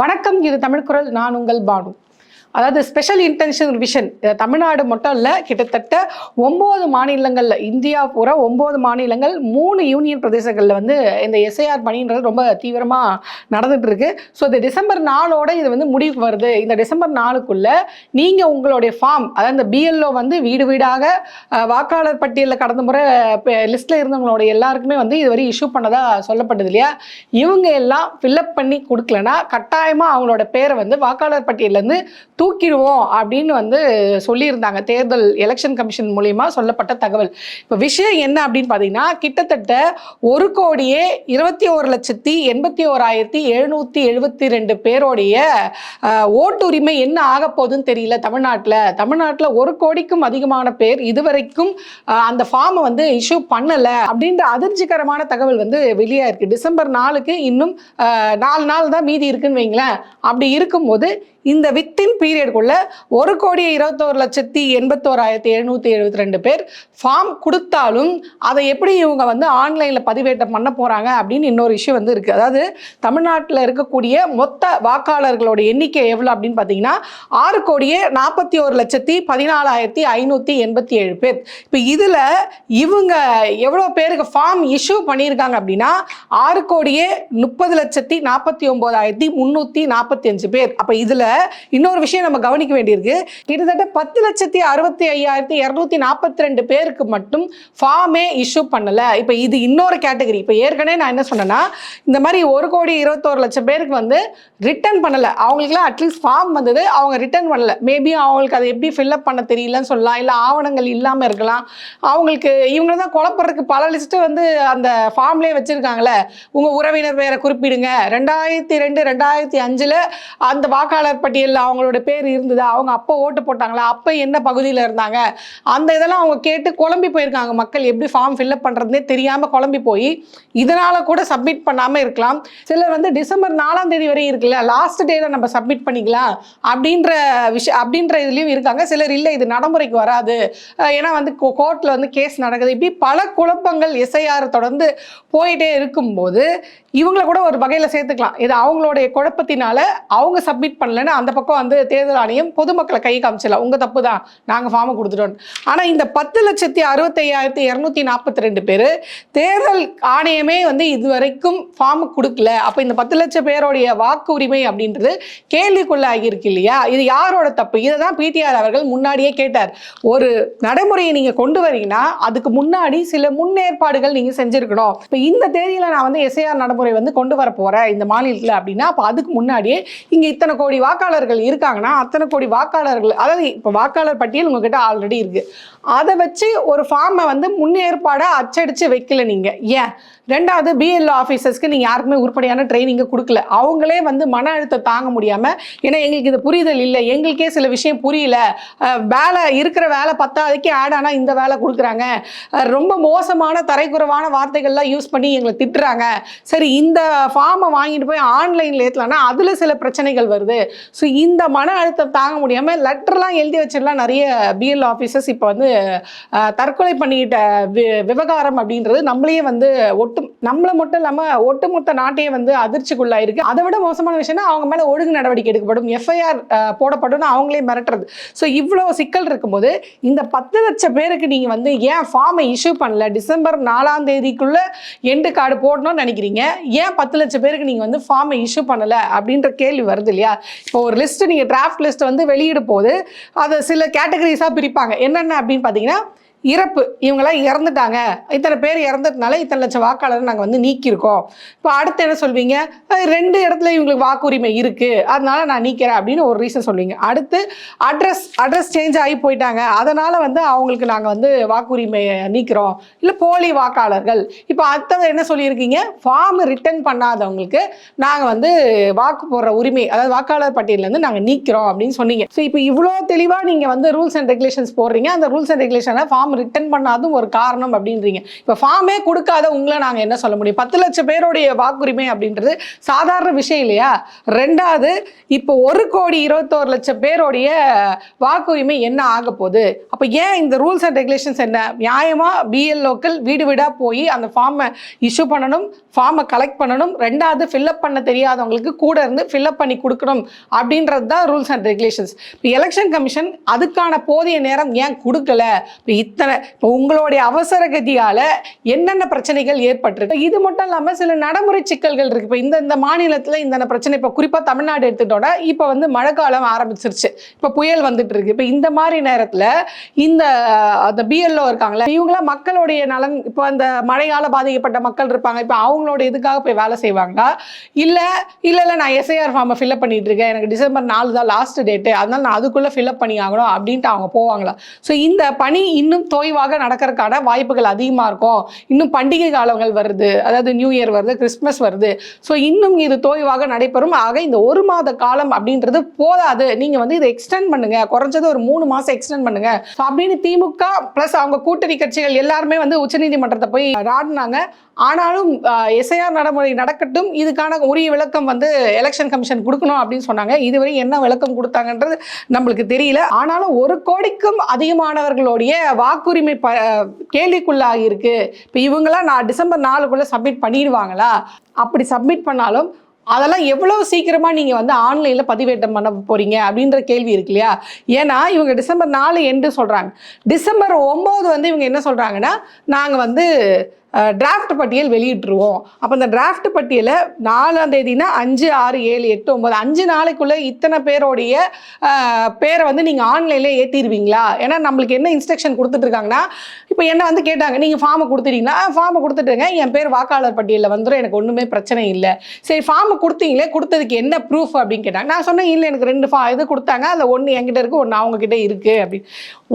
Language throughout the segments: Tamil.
வணக்கம் இது தமிழ்குரல் நான் உங்கள் பானு. அதாவது ஸ்பெஷல் இன்டென்ஷன் விஷன் தமிழ்நாடு மட்டும் இல்லை கிட்டத்தட்ட ஒம்பது மாநிலங்களில் இந்தியா பூரா ஒம்பது மாநிலங்கள் மூணு யூனியன் பிரதேசங்களில் வந்து இந்த எஸ்ஐஆர் பணின்றது ரொம்ப தீவிரமாக நடந்துட்டு இருக்கு. ஸோ இந்த டிசம்பர் நாளோட இது வந்து முடிவுக்கு வருது. இந்த டிசம்பர் நாளுக்குள்ள நீங்கள் உங்களுடைய ஃபார்ம் அதாவது இந்த பிஎல்ஓ வந்து வீடு வீடாக வாக்காளர் பட்டியலில் கடந்த முறை லிஸ்ட்டில் இருந்தவங்களோட எல்லாருக்குமே வந்து இதுவரை இஷ்யூ பண்ணதாக சொல்லப்பட்டது இல்லையா? இவங்க எல்லாம் ஃபில்அப் பண்ணி கொடுக்கலனா கட்டாயமாக அவங்களோட பேரை வந்து வாக்காளர் பட்டியலேருந்து தூக்கிடுவோம் அப்படின்னு வந்து சொல்லியிருந்தாங்க. தேர்தல் எலெக்ஷன் கமிஷன் மூலயமா சொல்லப்பட்ட தகவல். இப்போ விஷயம் என்ன அப்படின்னு பார்த்தீங்கன்னா கிட்டத்தட்ட ஒரு கோடியே இருபத்தி ஒரு லட்சத்தி எண்பத்தி ஓராயிரத்தி எழுநூற்றி எழுபத்தி ரெண்டு பேரோடைய ஓட்டுரிமை என்ன ஆக போகுதுன்னு தெரியல தமிழ்நாட்டில். தமிழ்நாட்டில் ஒரு கோடிக்கும் அதிகமான பேர் இதுவரைக்கும் அந்த ஃபார்மை வந்து இஷ்யூ பண்ணலை அப்படின்ற அதிர்ச்சிகரமான தகவல் வந்து வெளியாக இருக்குது டிசம்பர் நாலுக்கு இன்னும் நாலு நாள் தான் மீதி இருக்குன்னு வைங்களேன். அப்படி இருக்கும்போது இந்த வித்தின் பீரியடுக்குள்ள ஒரு கோடி இருபத்தோரு லட்சத்தி எண்பத்தோராயிரத்தி எழுநூற்றி எழுபத்தி ரெண்டு பேர் ஃபார்ம் கொடுத்தாலும் அதை எப்படி இவங்க வந்து ஆன்லைனில் பதிவேற்றம் பண்ண போகிறாங்க அப்படின்னு இன்னொரு இஷ்யூ வந்து இருக்குது அதாவது தமிழ்நாட்டில் இருக்கக்கூடிய மொத்த வாக்காளர்களோட எண்ணிக்கை எவ்வளோ அப்படின்னு பார்த்தீங்கன்னா ஆறு கோடியே நாற்பத்தி ஒரு லட்சத்தி பதினாலாயிரத்தி ஐநூற்றி எண்பத்தி ஏழு பேர். இப்போ இதில் இவங்க எவ்வளோ பேருக்கு ஃபார்ம் இஷ்யூ பண்ணியிருக்காங்க அப்படின்னா ஆறு கோடியே முப்பது லட்சத்தி நாற்பத்தி ஒம்போதாயிரத்தி முந்நூற்றி நாற்பத்தி அஞ்சு பேர். அப்போ இதில் இன்னொரு விஷயம் நம்ம கவனிக்க வேண்டியிருக்கு. கிட்டத்தட்ட பத்து லட்சத்தி அறுபத்தி ஐயாயிரத்தி இரநூத்தி நாற்பத்தி ரெண்டு பேருக்கு மட்டும் ஃபார்மே இஷ்யூ பண்ணலை. இப்போ இது இன்னொரு கேட்டகரி இப்போ ஏற்கனவே நான் என்ன சொன்னேன்னா இந்த மாதிரி ஒரு கோடி இருபத்தோரு லட்சம் பேருக்கு வந்து ரிட்டர்ன் பண்ணலை. அவங்களுக்குலாம் அட்லீஸ்ட் ஃபார்ம் வந்தது. அவங்க ரிட்டர்ன் பண்ணல. மேபி அவங்களுக்கு அதை எப்படி ஃபில்அப் பண்ண தெரியலன்னு சொல்லலாம். இல்லை ஆவணங்கள் இல்லாமல் இருக்கலாம். அவங்களுக்கு இவங்க தான் குழப்பறதுக்கு பல லிஸ்ட்டு வந்து அந்த ஃபார்ம்லேயே வச்சுருக்காங்களே. உங்கள் உறவினர் பேரை குறிப்பிடுங்க. ரெண்டாயிரத்தி ரெண்டு ரெண்டாயிரத்தி அஞ்சில் அந்த வாக்காளர் பட்டியலில் அவங்களோட பேர் இருந்ததா? அவங்க அப்போ ஓட்டு போட்டாங்களா? அப்போ என்ன பகுதியில் இருந்தாங்க? அந்த இதெல்லாம் அவங்க கேட்டு குழம்பி போயிருக்காங்க மக்கள். எப்படி ஃபார்ம் ஃபில்அப் பண்ணுறதுனே தெரியாமல் குழம்பி போய் இதனால் கூட சப்மிட் பண்ணாமல் இருக்கலாம். சிலர் வந்து டிசம்பர் நாலாம் தேதி வரையும் இருக்குல்ல லாஸ்ட் டேல நம்ம சப்மிட் பண்ணிக்கலாம் அப்படின்ற விஷயம் அப்படின்ற இதுலேயும் இருக்காங்க. சிலர் இல்லை இது நடைமுறைக்கு வராது. ஏன்னா வந்து கோர்ட்டில் வந்து கேஸ் நடக்குது. இப்படி பல குழப்பங்கள் எஸ்ஐஆர் தொடர்ந்து போயிட்டே இருக்கும்போது இவங்கள கூட ஒரு வகையில் சேர்த்துக்கலாம். இது அவங்களுடைய குழப்பத்தினால அவங்க சப்மிட் பண்ணலன்னு அந்த பக்கம் வந்து தேர்தல் ஆணையம் பொதுமக்களை கை காமிச்சல. உங்கள் தப்பு தான் நாங்கள் ஃபார்மை கொடுத்துட்டோம். ஆனால் இந்த பத்து லட்சத்தி அறுபத்தையாயிரத்தி இரநூத்தி நாற்பத்தி ரெண்டு பேர் தேர்தல் ஆணையமே வந்து இதுவரைக்கும் ஃபார்ம் கொடுக்கல. அப்போ இந்த பத்து லட்சம் பேருடைய வாக்கு உரிமை அப்படின்றது கேள்விக்குள்ளாகியிருக்கு இல்லையா? இது யாரோட தப்பு? இதை தான் பிடிஆர் அவர்கள் முன்னாடியே கேட்டார். ஒரு நடைமுறையை நீங்கள் கொண்டு வரீங்கன்னா அதுக்கு முன்னாடி சில முன்னேற்பாடுகள் நீங்கள் செஞ்சுருக்கணும். இப்போ இந்த தேதியில் நான் வந்து எஸ்ஐஆர் நடைமுறை வந்து கொண்டு வர போகிறேன் இந்த மாநிலத்தில் அப்படின்னா அப்போ அதுக்கு முன்னாடியே இங்கே இத்தனை கோடி வாக்கு வாக்காளர்கள் இருக்காங்கன்னா அத்தனை கோடி வாக்காளர்கள் அதாவது இப்போ வாக்காளர் பட்டியல் உங்ககிட்ட ஆல்ரெடி இருக்குது அதை வச்சு ஒரு ஃபார்மை வந்து முன்னேற்பாடாக அச்சடித்து வைக்கல நீங்கள் ஏன்? ரெண்டாவது பிஎல்ஓ ஆஃபீஸர்ஸ்க்கு நீங்கள் யாருக்குமே உருப்படியான ட்ரைனிங்கை கொடுக்கல. அவங்களே வந்து மன அழுத்தம் தாங்க முடியாமல் ஏன்னா எங்களுக்கு இது புரிதல் இல்லை. எங்களுக்கே சில விஷயம் புரியல. வேலை இருக்கிற வேலை பத்தாவதுக்கே ஆட் ஆனால் இந்த வேலை கொடுக்குறாங்க. ரொம்ப மோசமான தரைக்குறவான வார்த்தைகள்லாம் யூஸ் பண்ணி எங்களை திட்டுறாங்க. சரி இந்த ஃபார்மை வாங்கிட்டு போய் ஆன்லைனில் ஏற்றலாம்னா அதில் சில பிரச்சனைகள் வருது. ஸோ இந்த மன அழுத்தம் தாங்க முடியாமல் லெட்டர்லாம் எழுதி வச்சிடலாம் நிறைய பிஎல் ஆஃபீஸர்ஸ் இப்போ வந்து தற்கொலை பண்ணிக்கிட்ட விவகாரம் அப்படின்றது நம்மளையே வந்து ஒட்டு நம்மளை மட்டும் இல்லாமல் ஒட்டுமொத்த நாட்டையே வந்து அதிர்ச்சிக்குள்ளாயிருக்கு. அதை விட மோசமான விஷயம்னா அவங்க மேலே ஒழுங்கு நடவடிக்கை எடுக்கப்படும். எஃப்ஐஆர் போடப்படும். அவங்களே மிரட்டுறது. ஸோ இவ்வளோ சிக்கல் இருக்கும்போது இந்த பத்து லட்சம் பேருக்கு நீங்கள் வந்து ஏன் ஃபார்மை இஷ்யூ பண்ணல? டிசம்பர் நாலாம் தேதிக்குள்ள எண்டு கார்டு போடணும்னு நினைக்கிறீங்க. ஏன் பத்து லட்சம் பேருக்கு நீங்கள் வந்து ஃபார்மை இஷ்யூ பண்ணலை? அப்படின்ற கேள்வி வருது இல்லையா? இப்போ ஒரு லிஸ்ட் நீங்கள் டிராஃப்ட் லிஸ்ட் வந்து வெளியிடும் போது அதை சில கேட்டகரிஸாக பிரிப்பாங்க. என்னென்ன அப்படின்னு பார்த்தீங்கன்னா இறப்பு. இவங்கெல்லாம் இறந்துட்டாங்க. இத்தனை பேர் இறந்ததுனால இத்தனை லட்சம் வாக்காளர் நாங்கள் வந்து நீக்கியிருக்கோம். இப்போ அடுத்து என்ன சொல்வீங்க? ரெண்டு இடத்துல இவங்களுக்கு வாக்குரிமை இருக்குது அதனால நான் நீக்கிறேன் அப்படின்னு ஒரு ரீசன் சொல்லுவீங்க அடுத்து அட்ரஸ் அட்ரஸ் சேஞ்ச் ஆகி போயிட்டாங்க. அதனால் வந்து அவங்களுக்கு நாங்கள் வந்து வாக்குரிமையை நீக்கிறோம். இல்லை போலி வாக்காளர்கள். இப்போ அடுத்தது என்ன சொல்லியிருக்கீங்க? ஃபார்ம் ரிட்டர்ன் பண்ணாதவங்களுக்கு நாங்கள் வந்து வாக்கு போடுற உரிமை அதாவது வாக்காளர் பட்டியலேருந்து நாங்கள் நீக்கிறோம் அப்படின்னு சொன்னீங்க. ஸோ இப்போ இவ்வளோ தெளிவாக நீங்கள் வந்து ரூல்ஸ் அண்ட் ரெகுலேஷன்ஸ் போடுறீங்க. அந்த ரூல்ஸ் அண்ட் ரெகுலேஷனை ஃபார்ம் ஃபார்ம் ரிட்டர்ன் பண்ணாதும் ஒரு காரணம் அப்படின்றீங்க. இப்போ ஃபார்மே கொடுக்காத உங்களை நாங்கள் என்ன சொல்ல முடியும்? பத்து லட்சம் பேருடைய வாக்குரிமை அப்படின்றது சாதாரண விஷயம் இல்லையா? ரெண்டாவது இப்போ ஒரு கோடி இருபத்தோரு லட்சம் பேருடைய வாக்குரிமை என்ன ஆக போகுது? அப்போ ஏன் இந்த ரூல்ஸ் அண்ட் ரெகுலேஷன்ஸ் என்ன? நியாயமாக பிஎல்ஓக்கள் வீடு வீடாக போய் அந்த ஃபார்மை இஷ்யூ பண்ணணும் ஃபார்மை கலெக்ட் பண்ணணும். ரெண்டாவது ஃபில்அப் பண்ண தெரியாதவங்களுக்கு கூட இருந்து ஃபில்அப் பண்ணி கொடுக்கணும் அப்படின்றது தான் ரூல்ஸ் அண்ட் ரெகுலேஷன்ஸ் இப்போ எலெக்ஷன் கமிஷன் அதுக்கான போதிய நேரம் ஏன் கொடுக்கல? இப்போ இத்தனை இப்போ உங்களுடைய அவசர கதியால் என்னென்ன பிரச்சனைகள் ஏற்பட்டிருக்கு? இது மட்டும் இல்லாமல் சில நடைமுறை சிக்கல்கள் இருக்குது இப்போ இந்த இந்த மாநிலத்தில் இந்த பிரச்சனை இப்போ குறிப்பாக தமிழ்நாடு எடுத்துட்டோன்னா இப்போ வந்து மழைக்காலம் ஆரம்பிச்சிருச்சு. இப்போ புயல் வந்துட்டு இருக்கு இப்போ இந்த மாதிரி நேரத்தில் இந்த அந்த பிஎல்ஓ இருக்காங்களே இவங்களாம் மக்களுடைய நலன் இப்போ அந்த மழையால் பாதிக்கப்பட்ட மக்கள் இருப்பாங்க. இப்போ அவங்களோட இதுக்காக போய் வேலை செய்வாங்களா? இல்லை இல்லை இல்லை நான் எஸ்ஐஆர் ஃபார்மை ஃபில்அப் பண்ணிட்டு இருக்கேன். எனக்கு டிசம்பர் நாலு தான் லாஸ்ட் டேட்டு அதனால நான் அதுக்குள்ளே ஃபில்அப் பண்ணி ஆகணும் அப்படின்ட்டு அவங்க போவாங்களா? ஸோ இந்த பணி இன்னும் தொய்வாக நடக்கிறதுக்கான வாய்ப்புகள் அதிகமாக இருக்கும். இன்னும் பண்டிகை காலங்கள் வருது. அதாவது நியூ இயர் வருது கிறிஸ்மஸ் வருது. ஸோ இன்னும் இது தொய்வாக நடைபெறும். ஆக இந்த ஒரு மாத காலம் அப்படின்றது போதாது. நீங்கள் வந்து இதை எக்ஸ்டெண்ட் பண்ணுங்க. குறைஞ்சது ஒரு மூணு மாதம் எக்ஸ்டெண்ட் பண்ணுங்க. ஸோ அப்படின்னு திமுக ப்ளஸ் அவங்க கூட்டணி கட்சிகள் எல்லாருமே வந்து உச்சநீதிமன்றத்தை போய் ராடினாங்க. ஆனாலும் எஸ்ஐஆர் நடைமுறை நடக்கட்டும். இதுக்கான உரிய விளக்கம் வந்து எலெக்ஷன் கமிஷன் கொடுக்கணும் அப்படின்னு சொன்னாங்க. இதுவரை என்ன விளக்கம் கொடுத்தாங்கன்றது நம்மளுக்கு தெரியல. ஆனாலும் ஒரு கோடிக்கும் அதிகமானவர்களுடைய வாக்குரிமை ப கேள்விக்குள்ளாகி இருக்கு இப்போ இவங்களாம் நான் டிசம்பர் நாலுக்குள்ளே சப்மிட் பண்ணிடுவாங்களா? அப்படி சப்மிட் பண்ணாலும் அதெல்லாம் எவ்வளோ சீக்கிரமாக நீங்கள் வந்து ஆன்லைனில் பதிவேற்றம் பண்ண போகிறீங்க அப்படின்ற கேள்வி இருக்கு இல்லையா? ஏன்னா இவங்க டிசம்பர் நாலு எண்டு சொல்கிறாங்க டிசம்பர் ஒம்பது வந்து இவங்க என்ன சொல்கிறாங்கன்னா நாங்கள் வந்து டிராஃப்ட் பட்டியல் வெளியிட்டுருவோம். அப்போ அந்த டிராஃப்ட் பட்டியலை நாலாம் தேதினா அஞ்சு ஆறு ஏழு எட்டு ஒம்பது அஞ்சு நாளைக்குள்ளே இத்தனை பேருடைய பேரை வந்து நீங்கள் ஆன்லைனில் ஏற்றிடுவீங்களா ஏன்னா நம்மளுக்கு என்ன இன்ஸ்ட்ரக்ஷன் கொடுத்துட்ருக்காங்கன்னா இப்போ என்ன வந்து கேட்டாங்க நீங்கள் ஃபார்மை கொடுத்துட்டீங்களா? ஃபார்மை கொடுத்துட்டுங்க. என் பேர் வாக்காளர் பட்டியலில் வந்துடும் எனக்கு ஒன்றுமே பிரச்சனை இல்லை. சரி ஃபார்மை கொடுத்தீங்களே கொடுத்ததுக்கு என்ன ப்ரூஃப் அப்படின்னு கேட்டாங்க. நான் சொன்னேன் இல்லை எனக்கு ரெண்டு ஃபா இது கொடுத்தாங்க. அதில் ஒன்று என்கிட்ட இருக்குது ஒன்று அவங்கக்கிட்ட இருக்குது அப்படின்னு.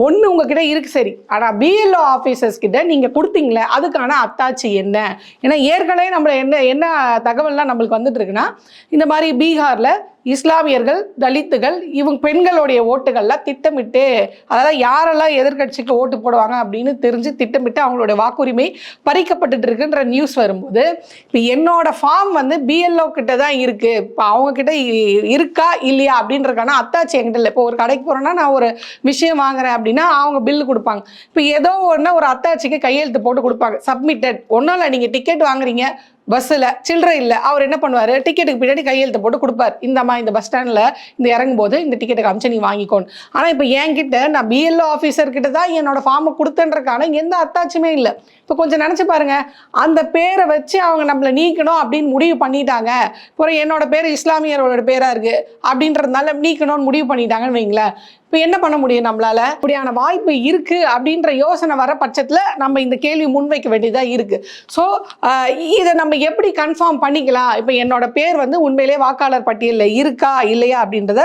ஒன்று உங்ககிட்ட இருக்குது சரி. ஆனால் பிஎல்ஓ ஆஃபீஸர்ஸ் கிட்ட நீங்கள் கொடுத்தீங்களே அதுக்கான அத்தாட்சி என்ன? ஏன்னா ஏற்கனவே நம்மள என்ன என்ன தகவல்லாம் நம்மளுக்கு வந்துட்டு இருக்குன்னா இந்த மாதிரி பீகாரில் இஸ்லாமியர்கள் தலித்துகள் இவங்க பெண்களுடைய ஓட்டுகள்லாம் திட்டமிட்டு அதெல்லாம் யாரெல்லாம் எதிர்க்கட்சிக்கு ஓட்டு போடுவாங்க அப்படின்னு தெரிஞ்சு திட்டமிட்டு அவங்களுடைய வாக்குரிமை பறிக்கப்பட்டு இருக்குன்ற நியூஸ் வரும்போது இப்போ என்னோட ஃபார்ம் வந்து பிஎல்ஓ கிட்ட தான் இருக்கு. இப்போ அவங்க கிட்ட இருக்கா இல்லையா அப்படின்றக்கான அத்தாச்சி என்கிட்ட இல்லை. இப்போ ஒரு கடைக்கு போறேன்னா நான் ஒரு விஷயம் வாங்குறேன் அப்படின்னா அவங்க பில்லு கொடுப்பாங்க. இப்போ ஏதோ ஒன்று ஒரு அத்தாச்சிக்கு கையெழுத்து போட்டு கொடுப்பாங்க. சப்மிட்டட் ஒன்றும் இல்லை நீங்கள் டிக்கெட் வாங்குறீங்க. பஸ்ஸில் சில்லறை இல்லை. அவர் என்ன பண்ணுவார்? டிக்கெட்டுக்கு பின்னாடி கையெழுத்து போட்டு கொடுப்பார். இந்தம்மா இந்த பஸ் ஸ்டாண்டில் இந்த இறங்கும் போது இந்த டிக்கெட்டை காமிச்சு நீ வாங்கிக்கோன்னு. ஆனால் இப்போ என்கிட்ட நான் பிஎல்ஓ ஆஃபீஸர்கிட்ட தான் என்னோட ஃபார்மை கொடுத்தேன்றக்கான எந்த அத்தாட்சியுமே இல்லை. இப்போ கொஞ்சம் நினச்சி பாருங்க. அந்த பேரை வச்சு அவங்க நம்மளை நீக்கணும் அப்படின்னு முடிவு பண்ணிட்டாங்க. இப்போ என்னோட பேர் இஸ்லாமியரோட பேராக இருக்குது அப்படின்றதுனால நீக்கணும்னு முடிவு பண்ணிட்டாங்கன்னு வைங்களேன். இப்போ என்ன பண்ண முடியும் நம்மளால? இப்படியான வாய்ப்பு இருக்கு அப்படின்ற யோசனை வர பட்சத்தில் நம்ம இந்த கேள்வி முன்வைக்க வேண்டியதாக இருக்கு. ஸோ இதை நம்ம எப்படி கன்ஃபார்ம் பண்ணிக்கலாம்? இப்போ என்னோட பேர் வந்து உண்மையிலே வாக்காளர் பட்டியலில் இருக்கா இல்லையா அப்படின்றத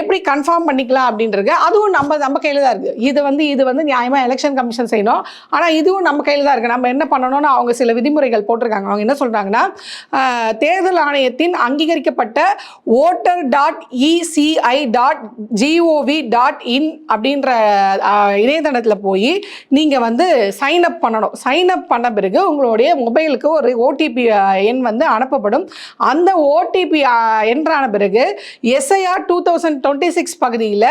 எப்படி கன்ஃபார்ம் பண்ணிக்கலாம் அப்படின்றது அதுவும் நம்ம நம்ம கையில் தான் இருக்கு. இது வந்து இது வந்து நியாயமாக எலெக்ஷன் கமிஷன் செய்யணும். ஆனால் இதுவும் நம்ம கையில் தான் இருக்கு. நம்ம என்ன பண்ணணும்னு அவங்க சில விதிமுறைகள் போட்டிருக்காங்க. அவங்க என்ன சொல்கிறாங்கன்னா தேர்தல் ஆணையத்தின் அங்கீகரிக்கப்பட்ட voter dot ECI dot GOV dot in அப்படின்ற இணையதளத்தில் போய் நீங்கள் வந்து சைன் அப் பண்ணணும். சைன் அப் பண்ண பிறகு உங்களுடைய மொபைலுக்கு ஒரு ஓடிபி எண் வந்து அனுப்பப்படும். அந்த ஓடிபி என்றான பிறகு SIR two thousand twenty six பகுதியில்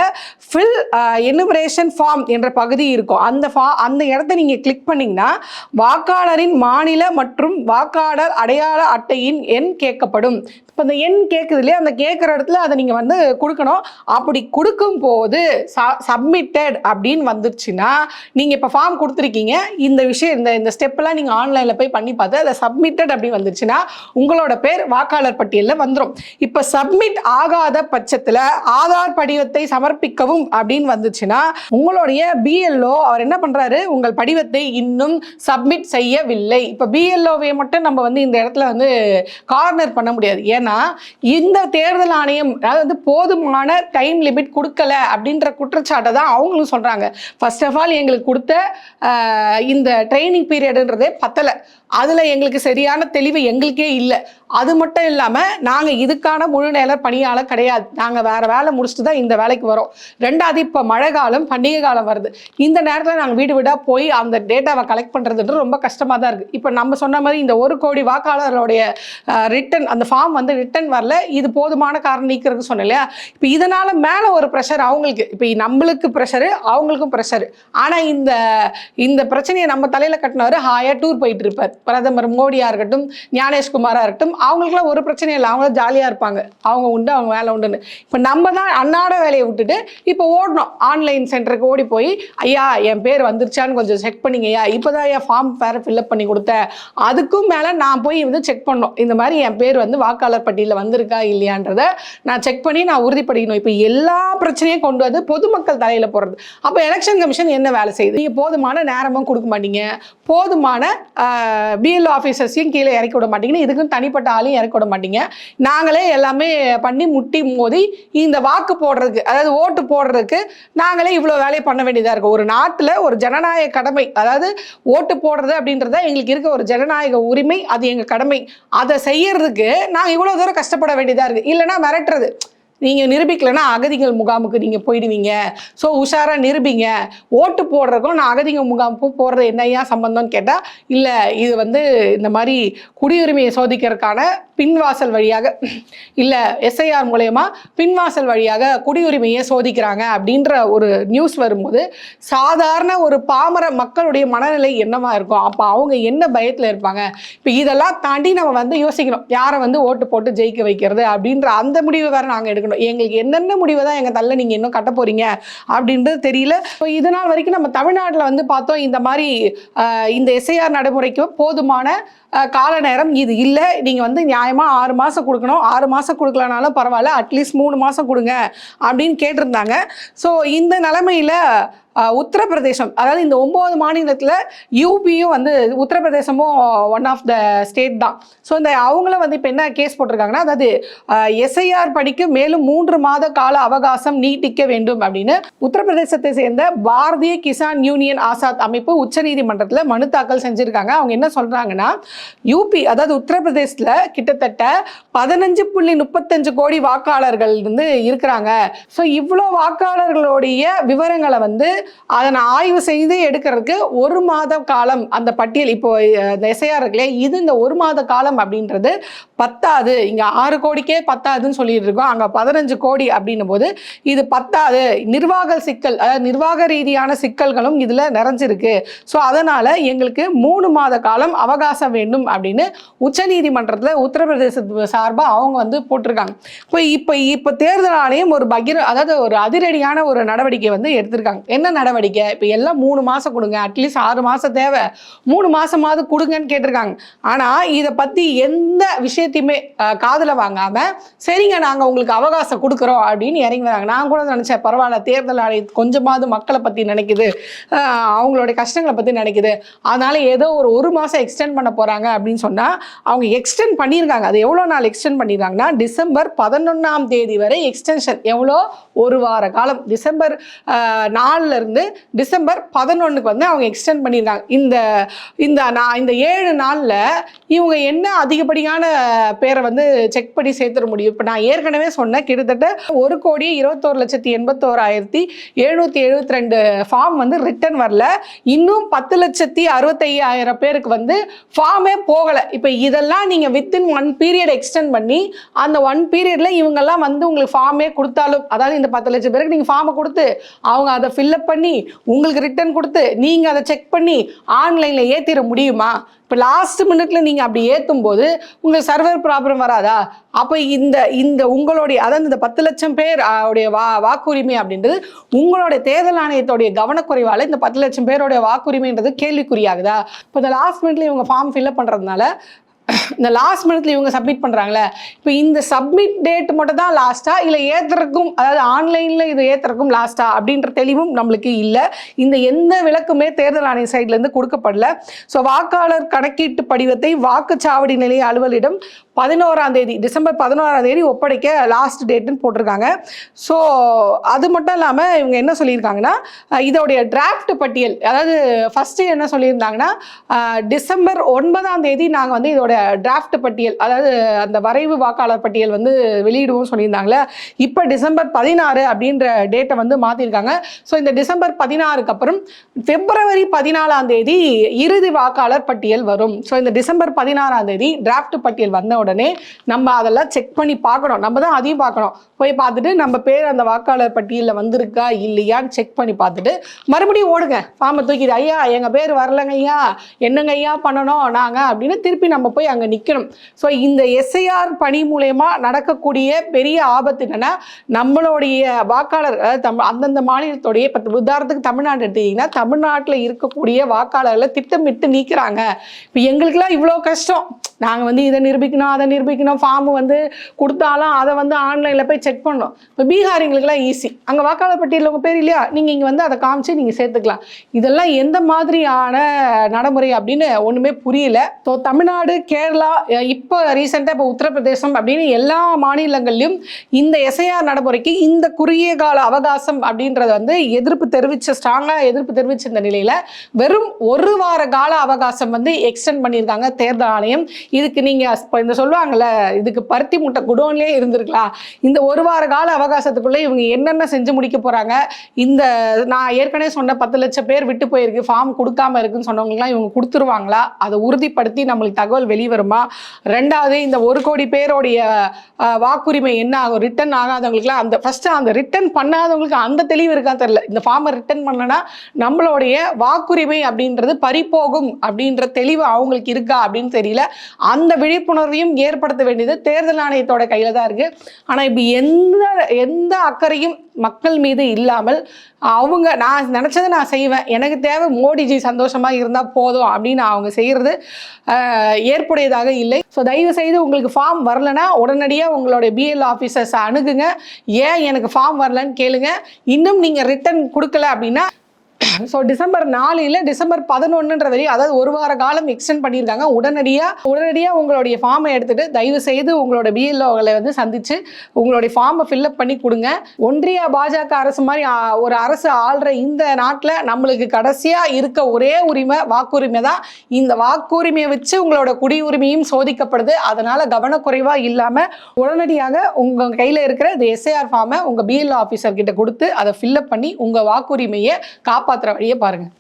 ஃபில் எனுமரேஷன் ஃபார்ம் என்ற பகுதி இருக்கும். அந்த ஃபா அந்த இடத்த நீங்கள் கிளிக் பண்ணிங்கன்னா வாக்காளரின் மாநில மற்றும் வாக்காளர் அடையாள அட்டையின் எண் கேட்கப்படும். இப்போ அந்த எண் கேட்குது இல்லையா? அந்த கேட்குற இடத்துல அதை நீங்கள் வந்து கொடுக்கணும். அப்படி கொடுக்கும் போது சப்மிட்டட் அப்படின்னு வந்துருச்சுன்னா நீங்கள் இப்போ ஃபார்ம் கொடுத்துருக்கீங்க இந்த விஷயம் இந்த இந்த ஸ்டெப்பெல்லாம் நீங்கள் ஆன்லைனில் போய் பண்ணி பார்த்து அதை சப்மிட்டட் அப்படின்னு வந்துருச்சுன்னா உங்களோட பேர் வாக்காளர் பட்டியலில் வந்துடும் இப்போ சப்மிட் ஆகாத பட்சத்தில் ஆதார் படிவத்தை சமர்ப்பிக்கவும் அப்படின்னு வந்துச்சுன்னா உங்களுடைய பிஎல்ஓ அவர் என்ன பண்ணுறாரு உங்கள் படிவத்தை இன்னும் சப்மிட் செய்யவில்லை. இப்போ பிஎல்ஓவை மட்டும் நம்ம வந்து இந்த இடத்துல வந்து கார்னர் பண்ண முடியாது. ஏன்னா இந்த தேர்தல் ஆணையம் அதாவது வந்து போதுமான டைம் லிமிட் கொடுக்கல அப்படின்னு அப்படின்ற குற்றச்சாட்டை தான் அவங்களும் சொல்கிறாங்க ஃபர்ஸ்ட் ஆஃப் ஆல் எங்களுக்கு கொடுத்த இந்த ட்ரைனிங் பீரியடுன்றதே பத்தலை. அதில் எங்களுக்கு சரியான தெளிவு எங்களுக்கே இல்லை. அது மட்டும் இல்லாமல் நாங்கள் இதுக்கான முழு நேர பணியாளர் கிடையாது. நாங்கள் வேறு வேலை முடிச்சுட்டு தான் இந்த வேலைக்கு வரோம். ரெண்டாவது இப்போ மழை காலம் பண்டிகை காலம் வருது. இந்த நேரத்தில் நாங்கள் வீடு வீடாக போய் அந்த டேட்டாவை கலெக்ட் பண்ணுறதுன்றது ரொம்ப கஷ்டமாக தான் இருக்குது இப்போ நம்ம சொன்ன மாதிரி இந்த ஒரு கோடி வாக்காளர்களுடைய ரிட்டன் அந்த ஃபார்ம் வந்து ரிட்டன் வரல. இது போதுமான காரணம் நீக்கிறதுக்கு சொன்னேன் இல்லையா? இப்போ இதனால் மேலே ஒரு ப்ரெஷர் அவங்களுக்கு. இப்போ நம்மளுக்கு ப்ரெஷரு அவங்களுக்கும் ப்ரெஷர் ஆனால் இந்த இந்த பிரச்சனையை நம்ம தலையில் கட்டினவர் ஹாயாக டூர் போயிட்டு இருப்பார். பிரதமர் மோடியாக இருக்கட்டும் ஞானேஷ்குமாராக இருக்கட்டும் அவங்களுக்குலாம் ஒரு பிரச்சனையும் இல்லை. அவங்களும் ஜாலியாக இருப்பாங்க. அவங்க உண்டு அவங்க வேலை உண்டுன்னு. இப்போ நம்ம தான் அன்னாட வேலையை விட்டுட்டு இப்போ ஓடணும். ஆன்லைன் சென்டருக்கு ஓடி போய் ஐயா என் பேர் வந்துருச்சான்னு கொஞ்சம் செக் பண்ணிங்கய்யா. இப்போ தான் ஐயா ஃபார்ம் வேறு ஃபில்அப் பண்ணி கொடுத்தேன் அதுக்கும் மேலே நான் போய் வந்து செக் பண்ணோம் இந்த மாதிரி என் பேர் வந்து வாக்காளர் பட்டியலில் வந்திருக்கா இல்லையான்றத நான் செக் பண்ணி நான் உறுதிப்படுத்தணும் இப்போ எல்லா பிரச்சனையும் கொண்டு வந்து பொதுமக்கள் தலையில் போடுறது. அப்போ எலெக்ஷன் கமிஷன் என்ன வேலை செய்யுது? நீங்கள் போதுமான நேரமும் கொடுக்க மாட்டீங்க. போதுமான பிஎல் ஆஃபீஸர்ஸையும் கீழே இறக்கி விட மாட்டீங்கன்னு இதுக்கும் தனிப்பட்ட ஆளையும் இறக்கி விட மாட்டீங்க. நாங்களே எல்லாமே பண்ணி முட்டி மோதி இந்த வாக்கு போடுறதுக்கு அதாவது ஓட்டு போடுறதுக்கு நாங்களே இவ்வளோ வேலையை பண்ண வேண்டியதாக இருக்குது ஒரு நாட்டில் ஒரு ஜனநாயக கடமை அதாவது ஓட்டு போடுறது அப்படின்றத எங்களுக்கு இருக்க ஒரு ஜனநாயக உரிமை அது எங்கள் கடமை. அதை செய்யறதுக்கு நாங்கள் இவ்வளோ தூரம் கஷ்டப்பட வேண்டியதாக இருக்குது இல்லைன்னா மிரட்டுறது. நீங்கள் நிரூபிக்கலைன்னா அகதிகள் முகாமுக்கு நீங்கள் போயிடுவீங்க. ஸோ உஷாராக நிரூபிங்க. ஓட்டு போடுறதுக்கும் நான் அகதிகள் முகாமுக்கு போடுறது என்னையா சம்பந்தம்னு கேட்டால் இல்லை இது வந்து இந்த மாதிரி குடியுரிமையை சோதிக்கிறதுக்கான பின்வாசல் வழியாக இல்லை எஸ்ஐஆர் மூலயமா பின்வாசல் வழியாக குடியுரிமையை சோதிக்கிறாங்க அப்படின்ற ஒரு நியூஸ் வரும்போது சாதாரண ஒரு பாமர மக்களுடைய மனநிலை என்னவா இருக்கும்? அப்போ அவங்க என்ன பயத்தில் இருப்பாங்க? இப்போ இதெல்லாம் தாண்டி நம்ம வந்து யோசிக்கணும். யாரை வந்து ஓட்டு போட்டு ஜெயிக்க வைக்கிறது அப்படின்ற அந்த முடிவு வேறு நாங்கள் எடுக்கணும். எங்களுக்கு என்னென்ன முடிவை தான் எங்கள் தள்ள நீங்கள் இன்னும் கட்ட போறீங்க அப்படின்றது தெரியல. இப்போ இது நாள் வரைக்கும் நம்ம தமிழ்நாட்டில் வந்து பார்த்தோம் இந்த மாதிரி இந்த எஸ்ஐஆர் நடைமுறைக்கு போதுமான கால நேரம் இது இல்லை. நீங்கள் வந்து நியாயமாக ஆறு மாதம் கொடுக்கணும். ஆறு மாதம் கொடுக்கலனாலும் பரவாயில்ல. அட்லீஸ்ட் மூணு மாதம் கொடுங்க அப்படின்னு கேட்டிருந்தாங்க. ஸோ இந்த நிலமையில உத்தரப்பிரதேசம். அதாவது இந்த ஒம்பது மாநிலத்தில் யூபியும் வந்து உத்தரப்பிரதேசமும் ஒன் ஆஃப் த ஸ்டேட் தான். ஸோ இந்த அவங்களும் வந்து இப்போ என்ன கேஸ் போட்டிருக்காங்கன்னா அதாவது எஸ்ஐஆர் படிக்க மேலும் மூன்று மாத கால அவகாசம் நீட்டிக்க வேண்டும் அப்படின்னு உத்தரப்பிரதேசத்தை சேர்ந்த பாரதிய கிசான் யூனியன் ஆசாத் அமைப்பு உச்சநீதிமன்றத்தில் மனு தாக்கல் செஞ்சுருக்காங்க. அவங்க என்ன சொல்கிறாங்கன்னா யூபி அதாவது உத்தரப்பிரதேசத்தில் கிட்டத்தட்ட பதினஞ்சு புள்ளி முப்பத்தஞ்சு கோடி வாக்காளர்கள் வந்து இருக்கிறாங்க. ஸோ இவ்வளோ வாக்காளர்களுடைய விவரங்களை வந்து அதை நான் ஆய்வு செய்து எடுக்கிறதுக்கு ஒரு மாத காலம் அந்த பட்டியல் இப்போ இந்த எஸ்ஐஆர் இருக்குல்லையே இது இந்த ஒரு மாத காலம் அப்படின்றது பத்தாது. இங்கே ஆறு கோடிக்கே பத்தாதுன்னு சொல்லிட்டு இருக்கோம். அங்கே பதினஞ்சு கோடி அப்படின்னும் போது இது பத்தாது. நிர்வாக சிக்கல் அதாவது நிர்வாக ரீதியான சிக்கல்களும் இதில் நிறைஞ்சிருக்கு. ஸோ அதனால் எங்களுக்கு மூணு மாத காலம் அவகாசம் வேண்டும் அப்படின்னு உச்சநீதிமன்றத்தில் உத்தரப்பிரதேச சார்பாக அவங்க வந்து போட்டிருக்காங்க. இப்போ இப்போ இப்போ தேர்தல் ஆணையம் ஒரு பகிர அதாவது ஒரு அதிரடியான ஒரு நடவடிக்கை வந்து எடுத்திருக்காங்க. என்ன நடவடிக்கை. இப்போ எல்லாம் மூணு மாதம் கொடுங்க. அட்லீஸ்ட் ஆறு மாதம் தேவை. மூணு மாதமாவது கொடுங்கன்னு கேட்டிருக்காங்க. ஆனால் இதை பற்றி எந்த விஷயத்தையுமே காதில் வாங்காமல் சரிங்க நாங்கள் உங்களுக்கு அவகாசம் கொடுக்குறோம் அப்படின்னு இறங்கி வராங்க நான் கூட நினச்சேன் பரவாயில்ல தேர்தல் ஆணையம் கொஞ்சமாவது மக்களை பற்றி நினைக்குது. அவங்களுடைய கஷ்டங்களை பற்றி நினைக்குது. அதனால் ஏதோ ஒரு ஒரு மாதம் எக்ஸ்டெண்ட் பண்ண போகிறாங்க அப்படின்னு சொன்னால் அவங்க எக்ஸ்டெண்ட் பண்ணியிருக்காங்க. அது எவ்வளோ நாள் எக்ஸ்டெண்ட் பண்ணியிருக்காங்கன்னா டிசம்பர் பதினொன்றாம் தேதி வரை எக்ஸ்டென்ஷன் எவ்வளோ? ஒரு வார காலம். டிசம்பர் நாலில் வந்து டிசம்பர் பதினொன்றுக்கு வந்து அவங்க எக்ஸ்டெண்ட் பண்ணியிருந்தாங்க. இந்த இந்த நான் இந்த ஏழு நாளில் இவங்க என்ன அதிகப்படியான பேரை வந்து செக் பண்ணி சேர்த்துட முடியும்? இப்போ நான் ஏற்கனவே சொன்னேன் கிட்டத்தட்ட ஒரு கோடி இருபத்தோரு லட்சத்தி எண்பத்தோராயிரத்தி எழுநூற்றி எழுபத்தி ரெண்டு ஃபார்ம் வந்து ரிட்டர்ன் வரல. இன்னும் பத்து லட்சத்தி அறுபத்தையாயிரம் பேருக்கு வந்து ஃபார்மே போகலை. இப்போ இதெல்லாம் நீங்கள் வித்தின் ஒன் பீரியட் எக்ஸ்டெண்ட் பண்ணி அந்த ஒன் பீரியடில் இவங்கெல்லாம் வந்து உங்களுக்கு ஃபார்மே கொடுத்தாலும் அதாவது இந்த பத்து லட்சம் பேருக்கு நீங்கள் ஃபார்மை கொடுத்து அவங்க அதை ஃபில்லப் பண்ணி பண்ணி உங்களுக்கு ரிட்டர்ன் கொடுத்து நீங்கள் அதை செக் பண்ணி ஆன்லைனில் ஏற்றிட முடியுமா? இப்போ லாஸ்ட் மினிட்ல நீங்கள் அப்படி ஏற்றும் போது உங்களுக்கு சர்வர் ப்ராப்ளம் வராதா? அப்போ இந்த இந்த உங்களுடைய அதாவது இந்த பத்து லட்சம் பேர் உடைய வா வாக்குரிமை அப்படின்றது உங்களுடைய தேர்தல் ஆணையத்துடைய கவனக்குறைவால் இந்த பத்து லட்சம் பேருடைய வாக்குரிமைன்றது கேள்விக்குறியாகுதா? இப்போ இந்த லாஸ்ட் மினிட்ல இவங்க ஃபார்ம் ஃபில்அப் பண்ணுறதுனால இந்த லாஸ்ட் மினிட்ல இவங்க சப்மிட் பண்ணுறாங்களே இப்போ இந்த சப்மிட் டேட் மட்டும் தான் லாஸ்ட்டாக இல்லை ஏற்றுறக்கும் அதாவது ஆன்லைனில் இது ஏற்றுறக்கும் லாஸ்ட்டாக அப்படின்ற தெளிவும் நம்மளுக்கு இல்லை. இந்த எந்த விளக்குமே தேர்தல் ஆணைய சைட்லேருந்து கொடுக்கப்படல. ஸோ வாக்காளர் கணக்கீட்டு படிவத்தை வாக்குச்சாவடி நிலைய அலுவலிடம் பதினோராம் தேதி டிசம்பர் பதினோராம் தேதி ஒப்படைக்க லாஸ்ட் டேட்டுன்னு போட்டிருக்காங்க. ஸோ அது மட்டும் இல்லாமல் இவங்க என்ன சொல்லியிருக்காங்கன்னா இதோடைய டிராஃப்ட் பட்டியல் அதாவது ஃபஸ்ட்டு என்ன சொல்லியிருந்தாங்கன்னா டிசம்பர் ஒன்பதாம் தேதி நாங்கள் வந்து இதோட டிராஃப்ட் பட்டியல் அதாவது அந்த வரைவு வாக்காளர் பட்டியல் வந்து வெளியிடுவோம் சொல்லியிருந்தாங்களே இப்போ டிசம்பர் பதினாறு அப்படின்ற டேட்டை வந்து மாற்றிருக்காங்க ஸோ இந்த டிசம்பர் பதினாறுக்கு அப்புறம் பிப்ரவரி பதினாலாம் தேதி இறுதி வாக்காளர் பட்டியல் வரும். ஸோ இந்த டிசம்பர் பதினாறாம் தேதி டிராஃப்ட் பட்டியல் வந்த உடனே நம்ம அதெல்லாம் செக் பண்ணி பார்க்கணும். நம்ம தான் அதையும் பார்க்கணும். போய் பார்த்துட்டு நம்ம பேர் அந்த வாக்காளர் பட்டியலில் வந்திருக்கா இல்லையான்னு செக் பண்ணி பார்த்துட்டு மறுபடியும் ஓடுங்க. ஃபார்மை தூக்கிது ஐயா எங்கள் பேர் வரலங்க ஐயா என்னங்க ஐயா பண்ணணும் நாங்கள் அப்படின்னு திருப்பி நம்ம போய் அங்கே நிற்கணும் ஸோ இந்த எஸ்ஐஆர் பணி மூலயமா நடக்கக்கூடிய பெரிய ஆபத்து என்னன்னா நம்மளுடைய வாக்காளர் தம் அந்தந்த மாநிலத்துடைய இப்போ உதாரணத்துக்கு தமிழ்நாடு எடுத்தீங்கன்னா தமிழ்நாட்டில் இருக்கக்கூடிய வாக்காளர்களை திட்டமிட்டு நீக்கிறாங்க. இப்போ எங்களுக்கெல்லாம் இவ்வளோ கஷ்டம். நாங்கள் வந்து இதை நிரூபிக்கணும் அதை நிரூபிக்கணும் ஃபார்ம் வந்து கொடுத்தாலும் அதை வந்து ஆன்லைனில் போய் செக் பண்ணோம் இப்போ பீகாரிங்களுக்குலாம் ஈஸி அங்கே வாக்காளர் பட்டியலில் உங்கள் பேர் இல்லையா? நீங்கள் இங்கே வந்து அதை காமிச்சு நீங்கள் சேர்த்துக்கலாம். இதெல்லாம் எந்த மாதிரியான நடைமுறை அப்படின்னு ஒன்றுமே புரியல. ஸோ தமிழ்நாடு கேரளா இப்போ ரீசெண்டாக இப்போ உத்தரப்பிரதேசம் அப்படின்னு எல்லா மாநிலங்கள்லையும் இந்த எஸ்ஐஆர் நடைமுறைக்கு இந்த குறுகிய கால அவகாசம் அப்படின்றத வந்து எதிர்ப்பு தெரிவித்த ஸ்ட்ராங்காக எதிர்ப்பு தெரிவிச்சிருந்த நிலையில் வெறும் ஒரு வார கால அவகாசம் வந்து எக்ஸ்டெண்ட் பண்ணியிருக்காங்க தேர்தல் ஆணையம். இதுக்கு நீங்கள் இப்போ இந்த சொல்லுவாங்கல்ல இதுக்கு பருத்தி முட்டை குடோன்லேயே இருந்திருக்கலாம். இந்த ஒரு வார கால அவகாசத்துக்குள்ளே இவங்க என்னென்ன செஞ்சு முடிக்க போகிறாங்க இந்த நான் ஏற்கனவே சொன்ன பத்து லட்சம் பேர் விட்டு போயிருக்கு ஃபார்ம் கொடுக்காம இருக்குன்னு சொன்னவங்களாம் இவங்க கொடுத்துருவாங்களா? அதை உறுதிப்படுத்தி நம்மளுக்கு தகவல் வெளிவருமா? ரெண்டாவது இந்த ஒரு கோடி பேருடைய வாக்குரிமை என்ன ஆகும்? ரிட்டர்ன் ஆகாதவங்களுக்குலாம் அந்த ஃபஸ்ட்டு அந்த ரிட்டர்ன் பண்ணாதவங்களுக்கு அந்த தெளிவு இருக்கா தெரில இந்த ஃபார்மை ரிட்டர்ன் பண்ணனா நம்மளுடைய வாக்குரிமை அப்படின்றது பறிபோகும் அப்படின்ற தெளிவு அவங்களுக்கு இருக்கா அப்படின்னு தெரியல. அந்த விழிப்புணர்வையும் ஏற்படுத்த வேண்டியது தேர்தல் ஆணையத்தோட கையில் தான் இருக்கு. ஆனால் இப்போ எந்த எந்த அக்கறையும் மக்கள் மீது இல்லாமல் அவங்க நான் நினச்சதை நான் செய்வேன். எனக்கு தேவை மோடிஜி சந்தோஷமாக இருந்தால் போதும் அப்படின்னு அவங்க செய்கிறது ஏற்புடையதாக இல்லை. ஸோ தயவு செய்து உங்களுக்கு ஃபார்ம் வரலன்னா உடனடியாக உங்களுடைய பிஎல் ஆஃபீஸர்ஸ் அணுகுங்க. ஏன் எனக்கு ஃபார்ம் வரலன்னு கேளுங்க. இன்னும் நீங்கள் ரிட்டர்ன் கொடுக்கல அப்படின்னா ஸோ டிசம்பர் நாலுல டிசம்பர் பதினொன்றுன்ற வரையும் அதாவது ஒரு வார காலம் எக்ஸ்டெண்ட் பண்ணியிருக்காங்க. உடனடியாக உடனடியாக உங்களுடைய ஃபார்மை எடுத்துட்டு தயவு செய்து உங்களோட பிஎல்ஓகளை வந்து சந்தித்து உங்களுடைய ஃபார்மை ஃபில்அப் பண்ணி கொடுங்க. ஒன்றிய பாஜக அரசு மாதிரி ஒரு அரசு ஆள்ற இந்த நாட்டில் நம்மளுக்கு கடைசியாக இருக்க ஒரே உரிமை வாக்குரிமை தான். இந்த வாக்குரிமையை வச்சு உங்களோட குடியுரிமையும் சோதிக்கப்படுது. அதனால் கவனக்குறைவாக இல்லாமல் உடனடியாக உங்கள் கையில் இருக்கிற இந்த எஸ்ஐஆர் ஃபார்மை உங்கள் பிஎல்ஓ ஆஃபீஸர் கிட்ட கொடுத்து அதை ஃபில்அப் பண்ணி உங்கள் வாக்குரிமையை காப்பாற்றுற வழியே பாருங்கள்